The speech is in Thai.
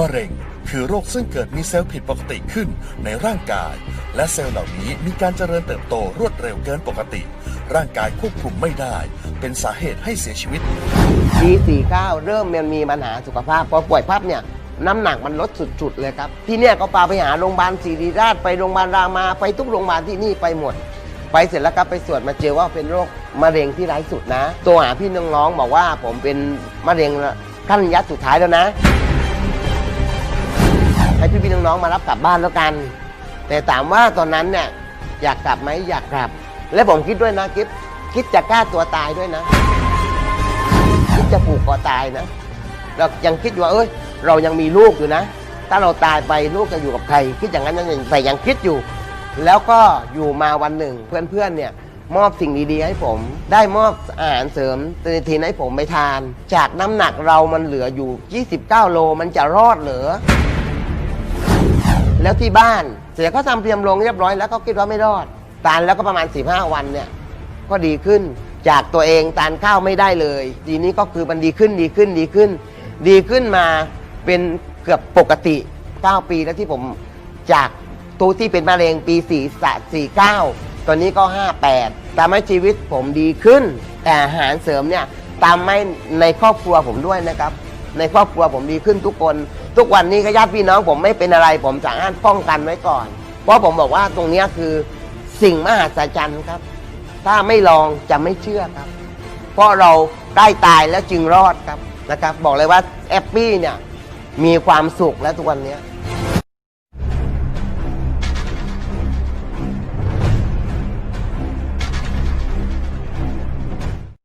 มะเร็ง คือโรคซึ่งเกิดมีเซลล์ผิดปกติขึ้นในร่างกาย และเซลล์เหล่านี้มีการเจริญเติบโตรวดเร็วเกินปกติ ร่างกายควบคุมไม่ได้ เป็นสาเหตุให้เสียชีวิตปี49 เริ่มมันมีปัญหาสุขภาพพอป่วยพับเนี่ยน้ำหนักมันลดสุดๆเลยครับ ที่เนี่ยก็พาไปหาโรงพยาบาลศิริราชไปโรงพยาบาลรามาไปทุกโรงพยาบาลที่นี่ไปหมด ไปเสร็จแล้วก็ไปตรวจมาเจอว่าเป็นโรคมะเร็งที่ร้ายสุดนะ ตัวหาพี่น้องๆบอกว่าผมเป็นมะเร็งขั้นระยะสุดท้ายแล้วนะ ให้พี่ๆน้องๆมารับกลับบ้านแล้วกัน แต่ถามว่าตอนนั้นเนี่ยอยากกลับไหมอยากกลับ และผมคิดด้วยนะคิดคิดจะกล้าตัวตายด้วยนะ คิดจะผูกคอตายนะ เรายังคิดอยู่ว่าเอ้ย เรายังมีลูกอยู่นะ ถ้าเราตายไปลูกจะอยู่กับใคร คิดอย่างนั้นยังแต่ยังคิดอยู่ แล้วก็อยู่มาวันหนึ่งเพื่อนๆเนี่ยมอบสิ่งดีๆให้ผม ได้มอบอาหารเสริมเตนิทินให้ผมไปทาน จากน้ำหนักเรามันเหลืออยู่ 29 โลมันจะรอดเหรือ แล้วที่บ้านเสียเขาทำเตรียมลงเรียบร้อยแล้วก็คิดว่าไม่รอด ตานแล้วก็ประมาณ 15 วันเนี่ยก็ดีขึ้นจากตัวเองทานข้าวไม่ได้เลย ทีนี้ก็คือมันดีขึ้นดีขึ้นดีขึ้น ดีขึ้นมาเป็นเกือบปกติ 9 ปีแล้วที่ผมจากตัวที่เป็นมะเร็งปี4 49ตอนนี้ก็ 58ทำให้ชีวิตผมดีขึ้น แต่อาหารเสริมเนี่ยตามให้ในครอบครัวผมด้วยนะครับ ในครอบครัวผมดีขึ้นทุกคน ทุกวันนี้ก็ญาติพี่น้องผมไม่เป็นอะไร ผมสามารถป้องกันไว้ก่อน เพราะผมบอกว่าตรงเนี้ยคือสิ่งมหัศจรรย์ครับ ถ้าไม่ลองจะไม่เชื่อครับ เพราะเราได้ตายแล้วจึงรอดครับนะครับ บอกเลยว่าแอปปี้เนี่ยมีความสุขแล้วทุกวันเนี้ย